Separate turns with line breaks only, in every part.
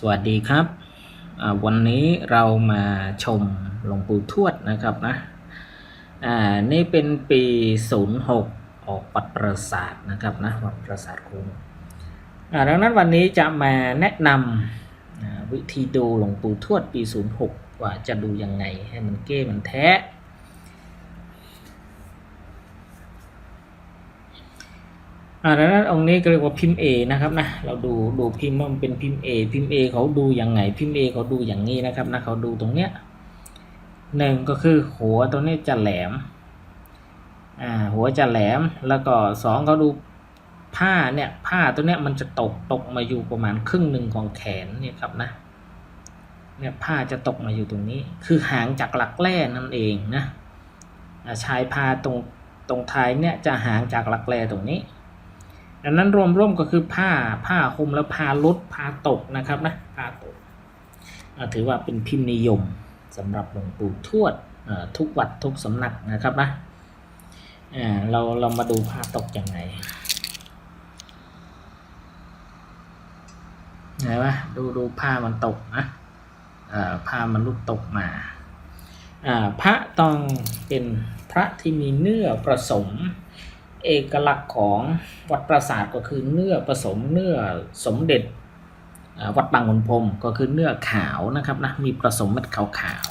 สวัสดีครับ วันนี้เรามาชมหลวงปู่ทวดนะครับนะนี่เป็นปี 06 ออกวัดประสาทนะครับนะวัดประสาทคุ้งดังนั้นวันนี้จะมาแนะนำวิธีดูหลวงปู่ทวดปี 06 ว่าจะดูยังไงให้มันเก้มันแท้ อ่าดังนั้นองค์นี้ก็เรียกว่าพิมพ์ A นะครับนะเราดูดูพิมพ์ว่ามันเป็นพิมพ์ A พิมพ์ A เขาดูอยังไงพิมพ์ A เขาดูอย่างนี้นะครับนะเขาดูตรงเนี้ยหนึ่งก็คือหัวตรงนี้จะแหลมอ่าหัวจะแหลมแล้วก็สองเขาดูผ้าเนี่ยผ้าตัวเนี้ยมันจะตกตกมาอยู่ประมาณครึ่งหนึ่งของแขนเนี่ยครับนะเนี่ยผ้าจะตกมาอยู่ตรงนี้ คือห่างจากหลักแร่นั่นเองนะชายผ้าตรงตรงท้ายเนี่ยจะห่างจากหลักแร่ตรงนี้ ดังนั้นรวมร่วมก็คือผ้าผ้าคลุมแล้วผ้าลดผ้าตกนะครับนะผ้าตกถือว่าเป็นพิมพ์นิยมสำหรับหลวงปู่ทวดทุกวัดทุกสำนักนะครับนะเราเรามาดูผ้าตกยังไงไงวะดูดูผ้ามันตกนะผ้ามันลุดตกมาอ่าพระต้องเป็นพระที่มีเนื้อผสม เอกลักษณ์ของวัดปราสาทก็คือเนื้อผสมเนื้อสมเด็จวัดบางขุนพรมก็คือเนื้อขาวนะครับนะมีผสมเม็ดขาว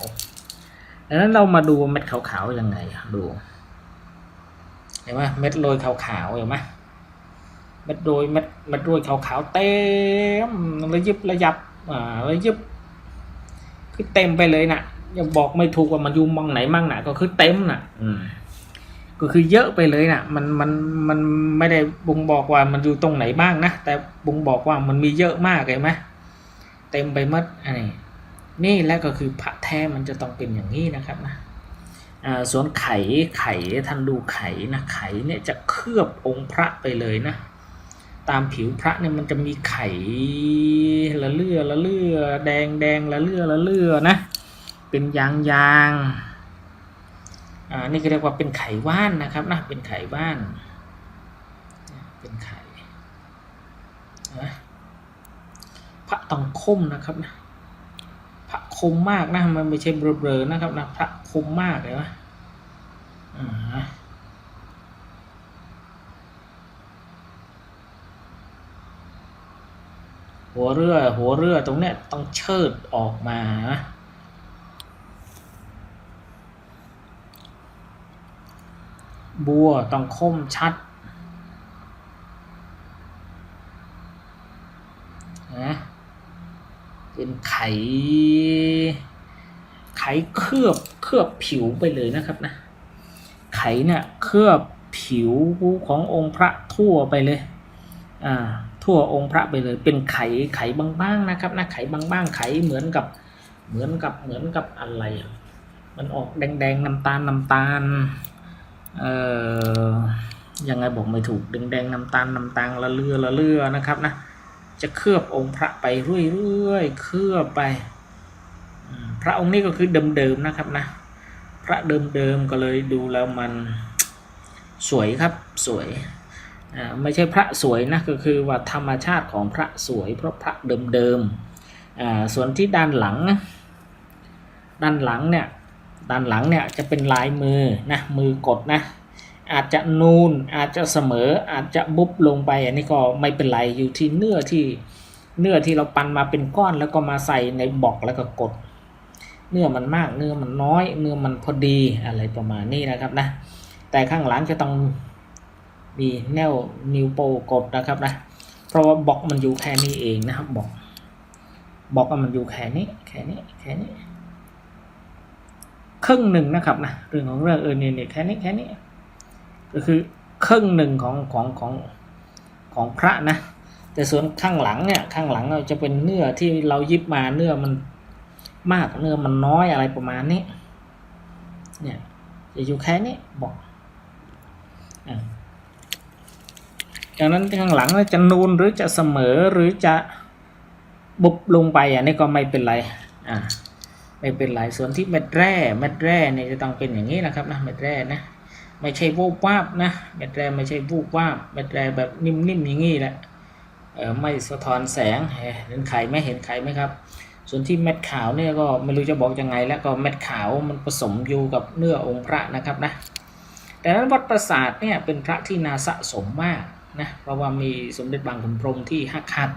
ๆดังนั้นเรามาดูเม็ดขาวๆยังไงดูเห็นไหมเม็ดโรยขาวๆเห็นไหมเม็ดโรยเม็ดเม็ดโรยขาวๆเต็มระยิบระยับอ่าระยิบคือเต็มไปเลยนะ่ะยังบอกไม่ถูกว่ามันอยู่มองไหนมั่งน่ะ ก็คือเต็มน่ะ อืม ก็คือเยอะไปเลยนะ่ะมันมันมันไม่ได้บ่งบอกว่ามันอยู่ตรงไหนบ้างนะ แต่บ่งบอกว่ามันมีเยอะมากเลยไหมเต็มไปหมดอันนี้นี่และก็คือพระแท้มันจะต้องเป็นอย่างนี้นะครับนะส่วนไข่ไข่ท่านดูไข่นะไข่เนี่ยจะเคลือบองค์พระไปเลยนะ ตามผิวพระเนี่ยมันจะมีไข่ละเลือละเลือแดงแดงละเลือละเลือนะ เป็นยางยาง อ่านี่ก็เรียกว่าเป็นไขว่านนะครับนะเป็นไขว่านเป็นไข่นะพระตองคมนะครับนะพระคมมากนะมันไม่ใช่เบลอๆนะครับนะพระคมมากเลยนะอ่าหัวเรือหัวเรือตรงเนี้ยต้องเชิดออกมานะ บัวต้องคมชัดนะเป็นไข ไขเคลือบเคลือบผิวไปเลยนะครับนะ ไขเนี่ยเคลือบผิวขององค์พระทั่วไปเลย อ่า ทั่วองค์พระไปเลย เป็นไขไขบางๆนะครับนะ ไขบางๆ ไขเหมือนกับ เหมือนกับ เหมือนกับอะไรอะมันออกแดงๆ น้ำตาลน้ำตาล เอ่อยังไงบอกไม่ถูกแดงๆน้ำตาลน้ำตาลละเลือละเลือนะครับนะจะเคลือบองค์พระไปเรื่อยๆเคลือบไป พระองค์นี้ก็คือเดิมๆนะครับนะ พระเดิมๆก็เลยดูแล้วมันสวยครับสวยไม่ใช่พระสวยนะก็คือว่าธรรมชาติของพระสวย เพราะพระเดิมๆส่วนที่ด้านหลังนะด้านหลังเนี่ย ด้านหลังเนี่ยจะเป็นลายมือนะมือกดนะอาจจะนูนอาจจะเสมออาจจะบุบลงไปอันนี้ก็ไม่เป็นไรอยู่ที่เนื้อที่เนื้อที่เราปันมาเป็นก้อนแล้วก็มาใส่ในบอกแล้วก็กด เนื้อมันมากเนื้อมันน้อย เนื้อมันพอดีอะไรประมาณนี้นะครับนะแต่ข้างหลังจะต้องมีแนวนิ้วโปกดนะครับนะเพราะว่าบอกมันอยู่แค่นี้เองนะครับบอกบอกว่ามันอยู่แค่นี้แค่นี้แค่นี้ ครึ่งหนึ่งนะครับนะเรื่องของเรื่องเออเนี่ยเนี่ยแค่นี้แค่นี้ก็คือครึ่งหนึ่งของของของของพระนะ แต่ส่วนข้างหลังเนี่ยข้างหลังเราจะเป็นเนื้อที่เรายิบมาเนื้อมันมากเนื้อมันน้อยอะไรประมาณนี้เนี่ยจะอยู่แค่นี้บอกอะจากนั้นข้างหลังจะนูนหรือจะเสมอหรือจะบุบลงไปอะนี่ก็ไม่เป็นไรอ่า ไม่เป็นไรส่วนที่เม็ดแร่เม็ดแร่เนี่ยจะต้องเป็นอย่างนี้นะครับนะเม็ดแร่นะไม่ใช่วูบวาบนะเม็ดแร่ไม่ใช่วูบวาบเม็ดแร่แบบนิ่มๆอย่างนี้แหละเออไม่สะท้อนแสงเห็นไข่ไหมเห็นไข่ไหมครับ ส่วนที่เม็ดขาวเนี่ยก็ไม่รู้จะบอกยังไง แล้วก็เม็ดขาวมันผสมอยู่กับเนื้อองค์พระนะครับนะแต่นั้นวัดประสาทเนี่ยเป็นพระที่นาสะสมมากนะเพราะว่ามีสมเด็จบางขุนพรหมที่ฮักฮัด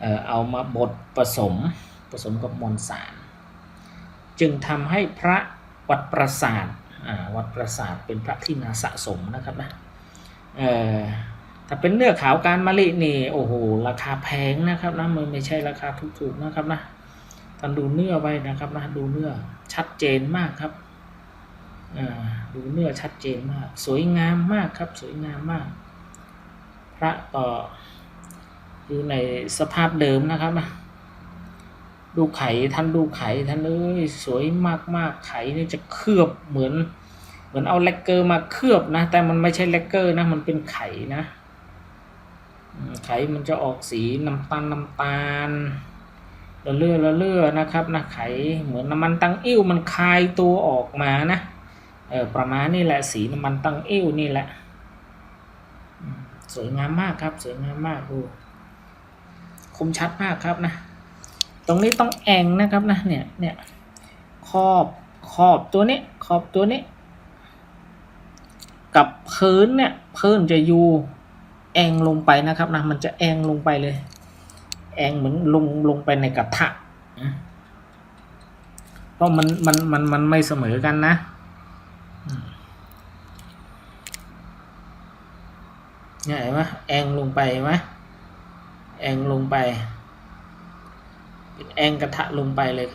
เออเอามาบดผสมผสมกับมวลสาร จึงทำให้พระวัดประสาทวัดประสาทเป็นพระที่นาสะสมนะครับนะถ้าเป็นเนื้อขาวการมะลินี่โอ้โหราคาแพงนะครับนะมันไม่ใช่ราคาถูกๆนะครับนะท่านดูเนื้อไว้นะครับนะดูเนื้อชัดเจนมากครับดูเนื้อชัดเจนมาก สวยงามมากครับสวยงามมาก พระก็อยู่ในสภาพเดิมนะครับนะ ดูไข่ท่านดูไข่ท่านเอ้ยสวยมากมากๆไข่นี่จะเคลือบเหมือน เหมือนเอาแลกเกอร์มาเคลือบนะ แต่มันไม่ใช่แลกเกอร์นะ มันเป็นไข่นะไข่มันจะออกสีน้ำตาลน้ำตาลละเลื่อละเลื่อนะครับนะไข่เหมือนน้ำมันตังอิ่วมันคายตัวออกมานะเออประมาณนี่แหละสีน้ำมันตังอิ่วนี่แหละสวยงามมากครับ สวยงามมากดูคมชัดมากครับนะ ตรงนี้ต้องแองนะครับนะเนี่ยเนี่ยขอบขอบตัวนี้ขอบตัวนี้ กับพื้นเนี่ยพื้นจะอยู่แองลงไปนะครับนะมันจะแองลงไปเลย แองเหมือนลงลงไปในกระทะเพราะมันมันมันมันไม่เสมอกันนะเนี่ยเห็นไหมแองลงไปไหมแองลงไป เป็นแองกระทะลงไปเลย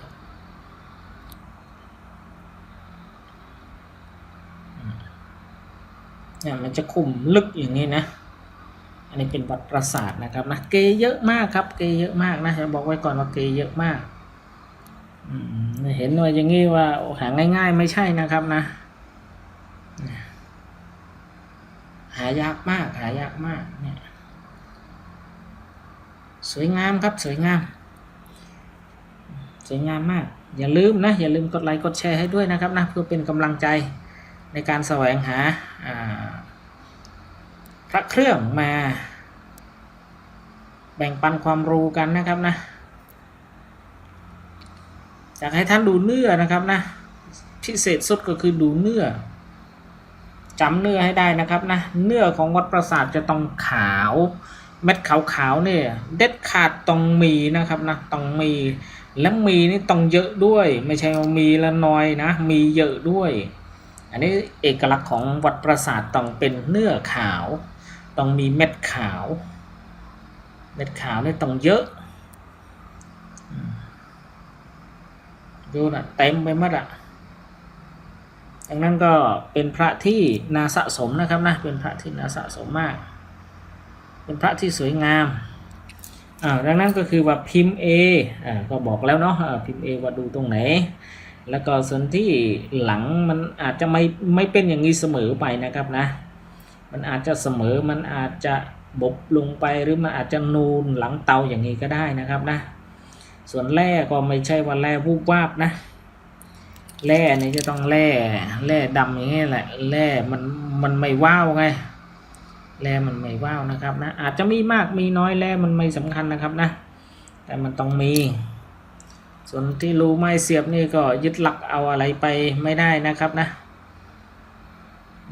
เนี่ยมันจะคุมลึกอย่างนี้นะ อันนี้เป็นวัดประสาทนะครับนะ เกเยอะมากครับ เกเยอะมากนะจะบอกไว้ก่อนว่าเกเยอะมากอืเห็นว่าอย่างนี้ว่าหาง่ายๆ ไม่ใช่นะครับนะ หายากมาก หายากมากเนี่ย สวยงามครับ สวยงาม สวยงามมาก อย่าลืมนะ อย่าลืมกดไลค์กดแชร์ให้ด้วยนะครับนะเพื่อเป็นกำลังใจในการแสวงหาอ่าพระเครื่องมา แบ่งปันความรู้กันนะครับนะอยากให้ท่านดูเนื้อนะครับนะพิเศษสุดก็คือดูเนื้อจำเนื้อให้ได้นะครับนะเนื้อของวัดประสาทจะต้องขาว เม็ดขาวๆเนี่ยเด็ดขาดต้องมีนะครับนะต้องมี และมีนี่ต้องเยอะด้วย ไม่ใช่มีละน้อยนะ มีเยอะด้วย อันนี้เอกลักษณ์ของวัดประสาทต้องเป็นเนื้อขาว ต้องมีเม็ดขาว เม็ดขาวนี่ต้องเยอะดูนะเต็มไปหมดอะดังนั้นก็เป็นพระที่นาสะสมนะครับนะเป็นพระที่นาสะสมมาก เป็นพระที่สวยงาม อ่าดังนั้นก็คือว่าพิมพ์ A อ่าก็บอกแล้วเนาะพิมพ์ A ว่าดูตรงไหน แล้วก็ส่วนที่หลังมันอาจจะไม่ไม่เป็นอย่างนี้เสมอไปนะครับนะ มันอาจจะเสมอมันอาจจะบกลงไปหรือมันอาจจะนูนหลังเตาอย่างนี้ก็ได้นะครับนะ ส่วนแร่ก็ไม่ใช่ว่าแร่วูบวาบนะแร่นี่จะต้องแร่แร่ดำอย่างนี้แหละแร่มันมันไม่ว้าวไง แร่มันไม่ว้าวนะครับนะอาจจะมีมากมีน้อยแร่มันไม่สำคัญนะครับนะ แต่มันต้องมี ส่วนที่รูไม้เสียบนี่ก็ยึดหลักเอาอะไรไปไม่ได้นะครับนะ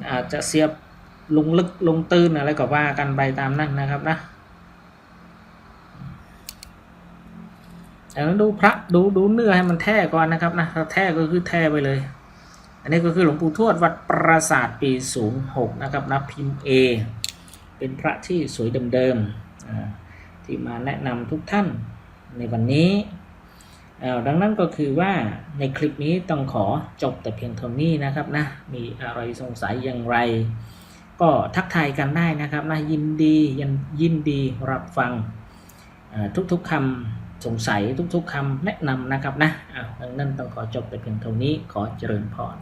อาจจะเสียบลงลึกลงตื้นอะไรก็ว่ากันไปตามนั้นนะครับนะแล้วดูพระดูดูเนื้อให้มันแท้ก่อนนะครับนะถ้าแท้ก็คือแท้ไปเลย อันนี้ก็คือหลวงปู่ทวดวัดปราสาทปีศูนย์หกนะครับนะพิมพ์ A เป็นพระที่สวยเดิมๆที่มาแนะนำทุกท่านในวันนี้ดังนั้นก็คือว่าในคลิปนี้ต้องขอจบแต่เพียงเท่านี้นะครับนะมีอะไรสงสัยอย่างไร ก็ทักทายกันได้นะครับนะยินดียินยินดีรับฟังทุกๆคำสงสัยทุกๆคำแนะนำนะครับนะดังนั้นต้องขอจบแต่เพียงเท่านี้ขอเจริญพร